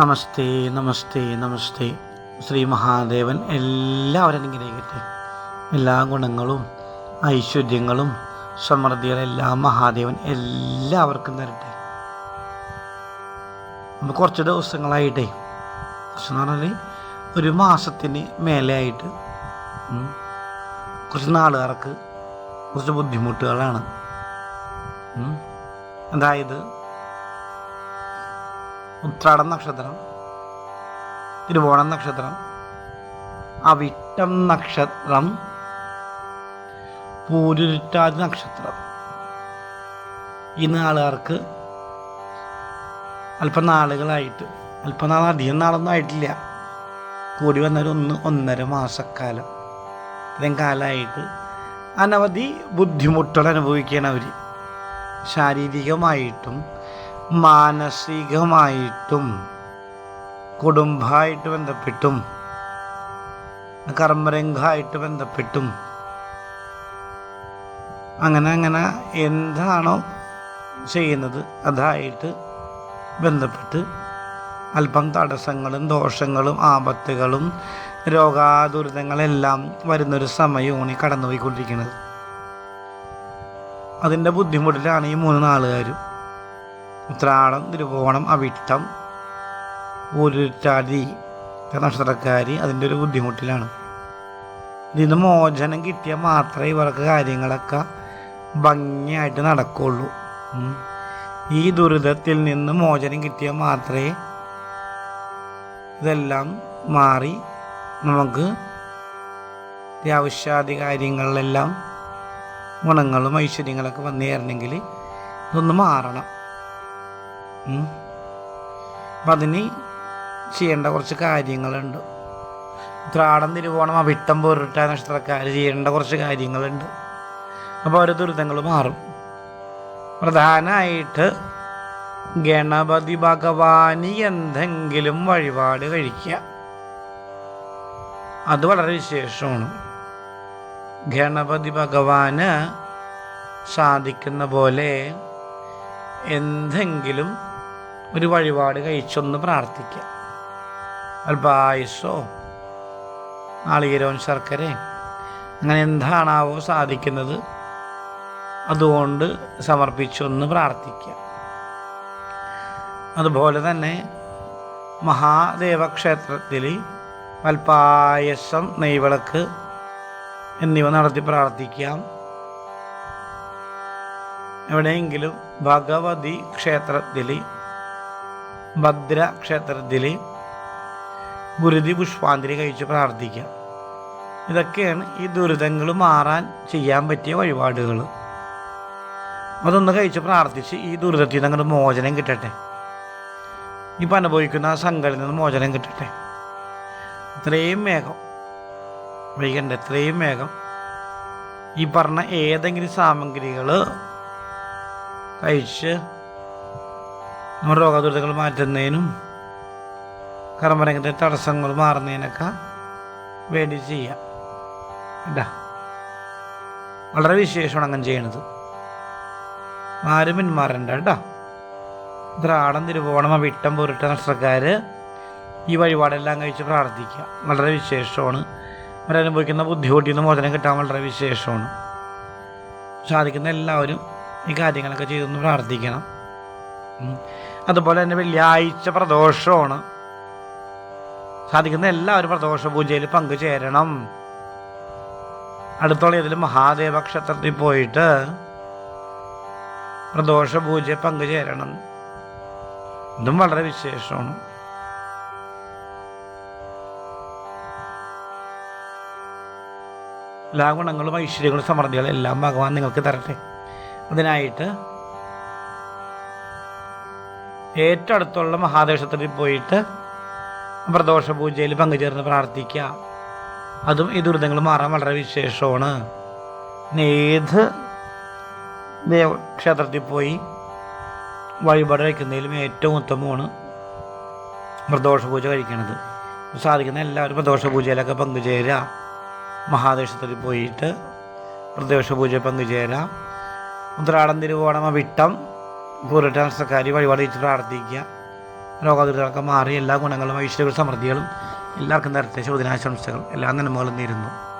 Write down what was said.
നമസ്തേ നമസ്തേ നമസ്തേ. ശ്രീ മഹാദേവൻ എല്ലാവരും അനുഗ്രഹിക്കട്ടെ എല്ലാ ഗുണങ്ങളും ഐശ്വര്യങ്ങളും സമൃദ്ധികളും എല്ലാം മഹാദേവൻ എല്ലാവർക്കും തരട്ടെ. നമ്മൾ കുറച്ച് ദിവസങ്ങളായിട്ടേ. കുറച്ചെന്ന് പറഞ്ഞാൽ ഒരു മാസത്തിന് മേലെയായിട്ട് കുറച്ച് നാളുകാർക്ക് കുറച്ച് ബുദ്ധിമുട്ടുകളാണ്. അതായത് ഉത്രാടം നക്ഷത്രം തിരുവോണം നക്ഷത്രം അവിട്ടം നക്ഷത്രം പൂരുരുട്ടാതി നക്ഷത്രം. ഈ നാളുകാർക്ക് അല്പം നാളുകളായിട്ട് അല്പം നാൾ അധികം നാളൊന്നും ആയിട്ടില്ല. കൂടി വന്നൊരു ഒന്ന് ഒന്നര മാസക്കാലം. ഇത്രയും കാലമായിട്ട് അനവധി ബുദ്ധിമുട്ടുകൾ അനുഭവിക്കുകയാണ് അവർ ശാരീരികമായിട്ടും മാനസികമായിട്ടും കുടുംബമായിട്ട് ബന്ധപ്പെട്ടും കർമ്മരംഗമായിട്ട് ബന്ധപ്പെട്ടും അങ്ങനെ അങ്ങനെ എന്താണോ ചെയ്യുന്നത് അതായിട്ട് ബന്ധപ്പെട്ട് അല്പം തടസ്സങ്ങളും ദോഷങ്ങളും ആപത്തുകളും രോഗാദുരിതങ്ങളെല്ലാം വരുന്നൊരു സമയമാണ് ഈ കടന്നുപോയിക്കൊണ്ടിരിക്കുന്നത്. അതിന്റെ ബുദ്ധിമുട്ടിലാണ് ഈ മൂന്ന് നാളുകാരും. ഉത്രാടം തിരുവോണം അവിട്ടം ഉരുട്ടാതി നക്ഷത്രക്കാർ അതിന്റെ ഒരു ബുദ്ധിമുട്ടിലാണ് ഇതിന് മോചനം കിട്ടിയാൽ മാത്രമേ ഇവർക്ക് കാര്യങ്ങളൊക്കെ ഭംഗിയായിട്ട് നടക്കുള്ളൂ. ഈ ദുരിതത്തിൽ നിന്ന് മോചനം കിട്ടിയാൽ മാത്രമേ ഇതെല്ലാം മാറി നമുക്ക് അത്യാവശ്യാദി കാര്യങ്ങളിലെല്ലാം ഗുണങ്ങളും ഐശ്വര്യങ്ങളൊക്കെ വന്നു ചേരണമെങ്കിൽ ഇതൊന്ന് മാറണം. അപ്പം അതിന് ചെയ്യേണ്ട കുറച്ച് കാര്യങ്ങളുണ്ട്. ത്രാടം തിരുവോണം അവിട്ടം പോരിട്ട നക്ഷത്രക്കാർ ചെയ്യേണ്ട കുറച്ച് കാര്യങ്ങളുണ്ട്. അപ്പോൾ ഓരോ ദുരിതങ്ങൾ മാറും. പ്രധാനമായിട്ട് ഗണപതി ഭഗവാന് എന്തെങ്കിലും വഴിപാട് കഴിക്കുക. അത് വളരെ വിശേഷമാണ്. ഗണപതി ഭഗവാന് സാധിക്കുന്ന പോലെ എന്തെങ്കിലും ഒരു വഴിപാട് കഴിച്ചൊന്ന് പ്രാർത്ഥിക്കുക അല്പായുസോ നാളികേരവും ശർക്കര അങ്ങനെ എന്താണാവോ സാധിക്കുന്നത് അതുകൊണ്ട് സമർപ്പിച്ചൊന്ന് പ്രാർത്ഥിക്കുക അതുപോലെ തന്നെ മഹാദേവക്ഷേത്രത്തിൽ വൽപ്പായസം നെയ്വിളക്ക് എന്നിവ നടത്തി പ്രാർത്ഥിക്കാം. എവിടെയെങ്കിലും ഭഗവതി ക്ഷേത്രത്തിൽ ഭദ്ര ക്ഷേത്രത്തിൽ ഗുരുതി പുഷ്പാഞ്ജലി കഴിച്ച് പ്രാർത്ഥിക്കുക ഇതൊക്കെയാണ് ഈ ദുരിതങ്ങൾ മാറാൻ ചെയ്യാൻ പറ്റിയ വഴിപാടുകൾ. അതൊന്ന് കഴിച്ച് പ്രാർത്ഥിച്ച് ഈ ദുരിതത്തിൽ നിന്ന് അങ്ങോട്ട് മോചനം കിട്ടട്ടെ. ഇപ്പം അനുഭവിക്കുന്ന ആ സങ്കടത്തിൽ നിന്ന് മോചനം കിട്ടട്ടെ. ഇത്രയും വേഗം വൈകണ്ട എത്രയും വേഗം ഈ പറഞ്ഞ ഏതെങ്കിലും സാമഗ്രികൾ കഴിച്ച് നമ്മുടെ രോഗദുരിതങ്ങൾ മാറ്റുന്നതിനും കർമ്മരംഗത്തെ തടസ്സങ്ങൾ മാറുന്നതിനൊക്കെ വേണ്ടി ചെയ്യാം. കേട്ടാ? വളരെ വിശേഷമാണ് അങ്ങനെ ചെയ്യണത്. ആരും പിന്മാറണ്ട കേട്ടോ? ദ്രാടം തിരുവോണം വിട്ടം പൊരുട്ട നക്ഷത്രക്കാർ ഈ വഴിപാടെല്ലാം കഴിച്ച് പ്രാർത്ഥിക്കുക വളരെ വിശേഷമാണ്. അവരനുഭവിക്കുന്ന ബുദ്ധിമുട്ടിൽ നിന്ന് മോചനം കിട്ടാൻ വളരെ വിശേഷമാണ്. സാധിക്കുന്ന എല്ലാവരും ഈ കാര്യങ്ങളൊക്കെ ചെയ്തൊന്ന് പ്രാർത്ഥിക്കണം. അതുപോലെ തന്നെ വെള്ളിയാഴ്ച പ്രദോഷമാണ്. സാധിക്കുന്ന എല്ലാവരും പ്രദോഷ പൂജയിൽ പങ്കുചേരണം. അടുത്തുള്ള ഇതിൽ മഹാദേവ ക്ഷേത്രത്തിൽ പോയിട്ട് പ്രദോഷ പൂജ പങ്കുചേരണം. ഇതും വളരെ വിശേഷമാണ്. എല്ലാ ഗുണങ്ങളും ഐശ്വര്യങ്ങളും സമൃദ്ധികളും എല്ലാം ഭഗവാൻ നിങ്ങൾക്ക് തരട്ടെ. അതിനായിട്ട് ഏറ്റവും അടുത്തുള്ള മഹാദേശത്തിൽ പോയിട്ട് പ്രദോഷ പൂജയിൽ പങ്കുചേർന്ന് പ്രാർത്ഥിക്കുക. അതും ഈ ദുരിതങ്ങൾ മാറാൻ വളരെ വിശേഷമാണ്. ഏത് ദേവക്ഷേത്രത്തിൽ പോയി വഴിപാട് കഴിക്കുന്നതിലും ഏറ്റവും ഉത്തമമാണ് പ്രദോഷ പൂജ കഴിക്കണത്. സാധിക്കുന്ന എല്ലാവരും പ്രദോഷ പൂജയിലൊക്കെ പങ്കുചേരുക. മഹാദേശത്തിൽ പോയിട്ട് പ്രദോഷ പൂജ പങ്കുചേരാം ഉത്രാടം തിരുവോണം വിട്ടം പൂരട്ടാൻസക്കാരി വഴിപാട് വെച്ച് പ്രാർത്ഥിക്കുക. രോഗാതുരങ്ങളൊക്കെ മാറി എല്ലാ ഗുണങ്ങളും ഐശ്വര്യ സമൃദ്ധികളും എല്ലാവർക്കും നേരത്തെ ശോധനാശംസകൾ എല്ലാ നന്മകളും നേരുന്നു.